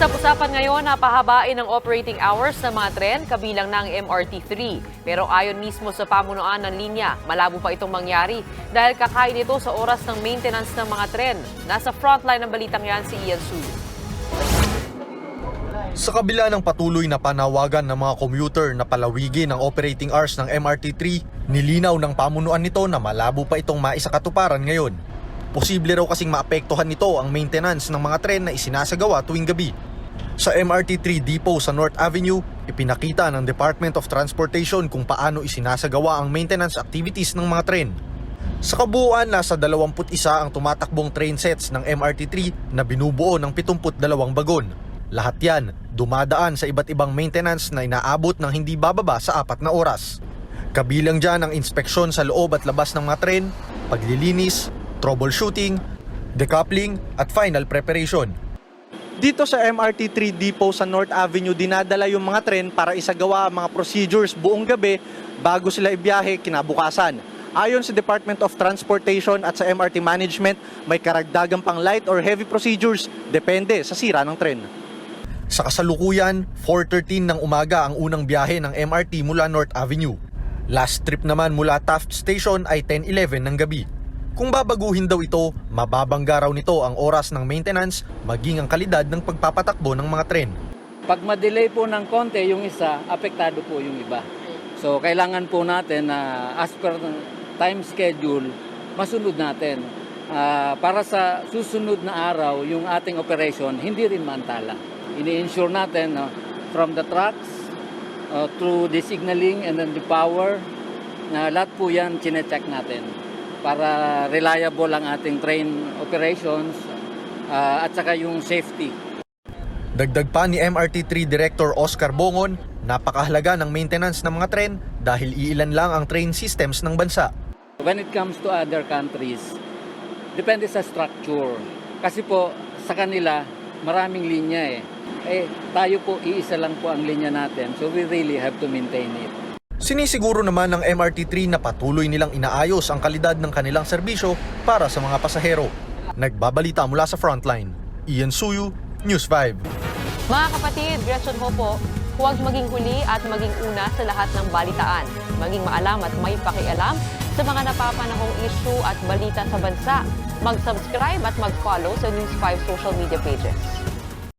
Usap-usapan ngayon na pahabain ang operating hours ng mga tren kabilang ng MRT-3. Pero ayon mismo sa pamunuan ng linya, malabo pa itong mangyari dahil kakain ito sa oras ng maintenance ng mga tren. Nasa frontline ng balitang yan si Ian Su. Sa kabila ng patuloy na panawagan ng mga commuter na palawigin ang operating hours ng MRT3, nilinaw ng pamunuan nito na malabo pa itong maisakatuparan ngayon. Posible raw kasing maapektuhan nito ang maintenance ng mga tren na isinasagawa tuwing gabi. Sa MRT3 depot sa North Avenue, ipinakita ng Department of Transportation kung paano isinasagawa ang maintenance activities ng mga tren. Sa kabuuan, nasa 21 ang tumatakbong train sets ng MRT3 na binubuo ng 72 bagon. Lahat yan, dumadaan sa iba't ibang maintenance na inaabot ng hindi bababa sa apat na oras. Kabilang dyan ang inspeksyon sa loob at labas ng mga tren, paglilinis, troubleshooting, decoupling at final preparation. Dito sa MRT3 depot sa North Avenue, dinadala yung mga tren para isagawa ang mga procedures buong gabi bago sila ibiyahe kinabukasan. Ayon sa Department of Transportation at sa MRT Management, may karagdagan pang light or heavy procedures depende sa sira ng tren. Sa kasalukuyan, 4.13 ng umaga ang unang biyahe ng MRT mula North Avenue. Last trip naman mula Taft Station ay 10.11 ng gabi. Kung babaguhin daw ito, mababangga raw nito ang oras ng maintenance maging ang kalidad ng pagpapatakbo ng mga tren. Pag ma-delay po ng konti yung isa, apektado po yung iba. So kailangan po natin na as per time schedule, masunod natin. Ah, para sa susunod na araw, yung ating operation, hindi rin maantala. Ini-ensure natin no, from the trucks uh, through the signaling and then the power, na lahat po yan chinecheck natin para reliable ang ating train operations ah, at saka yung safety. Dagdag pa ni MRT3 Director Oscar Bongon, napakahalaga ng maintenance ng mga tren dahil iilan lang ang train systems ng bansa. When it comes to other countries, depende sa structure. Kasi po, sa kanila, maraming linya eh. Eh, tayo po, iisa lang po ang linya natin. So we really have to maintain it. Sinisiguro naman ng MRT3 na patuloy nilang inaayos ang kalidad ng kanilang serbisyo para sa mga pasahero. Nagbabalita mula sa frontline. Ian Suyu, News 5. Mga kapatid, Gretchen ho po, huwag maging huli at maging una sa lahat ng balitaan. Maging maalam at may pakialam sa mga napapanahong issue at balita sa bansa. Mag-subscribe at mag-follow sa News 5 social media pages.